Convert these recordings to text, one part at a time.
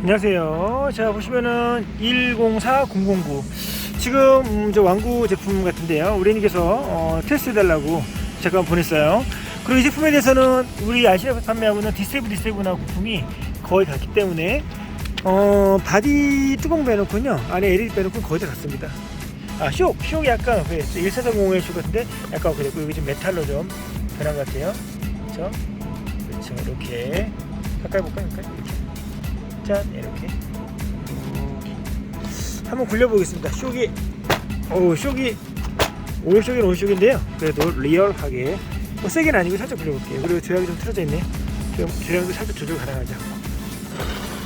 안녕하세요. 자 보시면은 104009 지금 음, 저 왕구 제품 같은데요. 우리님께서 어, 테스트 해달라고 잠깐 보냈어요. 그리고 이 제품에 대해서는 우리 아시아에서 판매하고 있는 디세이브 디세이브나 부품이 거의 같기 때문에 어, 바디 뚜껑 빼놓고요 안에 LED 빼놓고 거의 다 같습니다. 아, 쇼! 쇼이 약간 그 1440의 쇼 같은데 약간 그랬고 여기 좀 메탈로 좀 변한 것 같아요. 그렇죠? 그렇죠. 이렇게 가까이 볼까요? 이렇게. 짠 이렇게. 한번 굴려보겠습니다. 쇼기. 오 쇼기. 올 쇼기는 올 쇼기인데요. 그래도 리얼하게. 뭐 세게는 아니고 살짝 굴려볼게요. 그리고 조약이 좀 틀어져 있네. 좀 조약도 살짝 조절 가능하죠.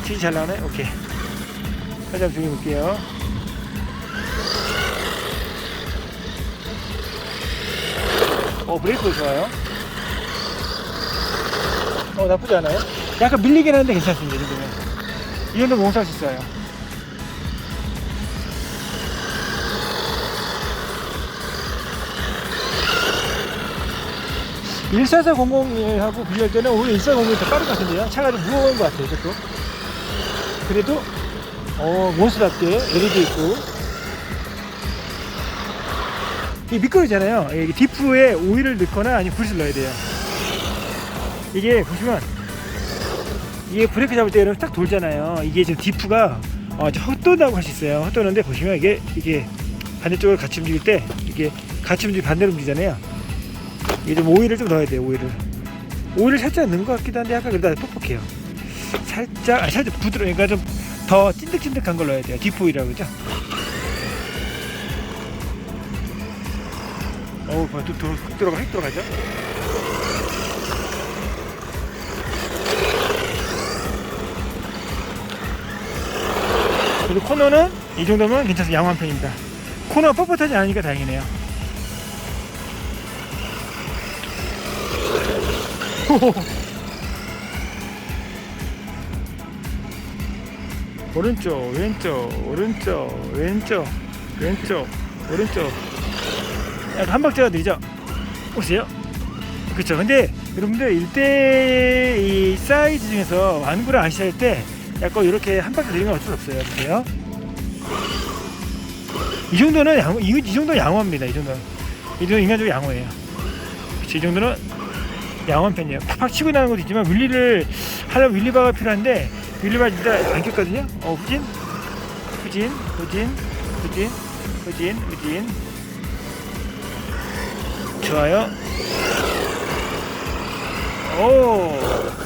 튀지 잘 나오네? 오케이. 살짝 조여볼게요. 어 브레이크도 좋아요. 어 나쁘지 않아요? 약간 밀리긴 하는데 괜찮습니다 이 정도면 이 정도 몽살 수 있어요. (14400하고) 비교할 때는 오히려 (1400이) 더 빠른 것 같은데요. 차가 좀 무거운 것 같아요 이것도 그래도 어 몬스답게 LED 있고. 이 미끄러지잖아요. 이 디프에 오일을 넣거나 아니면 붓을 넣어야 돼요. 이게 보시면 이게 브레이크 잡을 때는 딱 돌잖아요. 이게 지금 디프가 어, 좀 헛돈다고 할 수 있어요. 헛도는데 보시면 이게 이게 반대쪽으로 같이 움직일 때 이게 같이 움직이 반대로 움직이잖아요. 이게 좀 오일을 좀 넣어야 돼요. 오일을. 오일을 살짝 넣은 것 같기도 한데 약간 그래도 뻑뻑해요. 살짝 아 살짝 부드러 그러니까 좀 더 찐득찐득한 걸 넣어야 돼요. 디프 오일이라고 그러죠. 어우, 또, 또, 훅 들어가, 휙 들어가죠? 그리고 코너는 이 정도면 괜찮습니다. 양호한 편입니다. 코너 뻣뻣하지 않으니까 다행이네요. 오른쪽, 왼쪽, 오른쪽, 왼쪽, 왼쪽, 오른쪽. 약간 한 박자가 느리죠? 보세요. 그렇죠. 근데 여러분들 일대 이 사이즈 중에서 완구를 아시할 때 약간 이렇게 한 바퀴 들리면 어쩔 수 없어요. 보세요. 이 정도는 양호, 이, 이 정도는 양호합니다. 이 정도는. 이 정도는 인간적으로 양호해요. 그치, 이 정도는 양호한 편이에요. 팍팍 치고 나는 것도 있지만 윌리를 하려면 윌리바가 필요한데 윌리바 진짜 안 꼈거든요. 어, 후진, 후진, 후진, 후진, 후진, 후진. 좋아요. 오.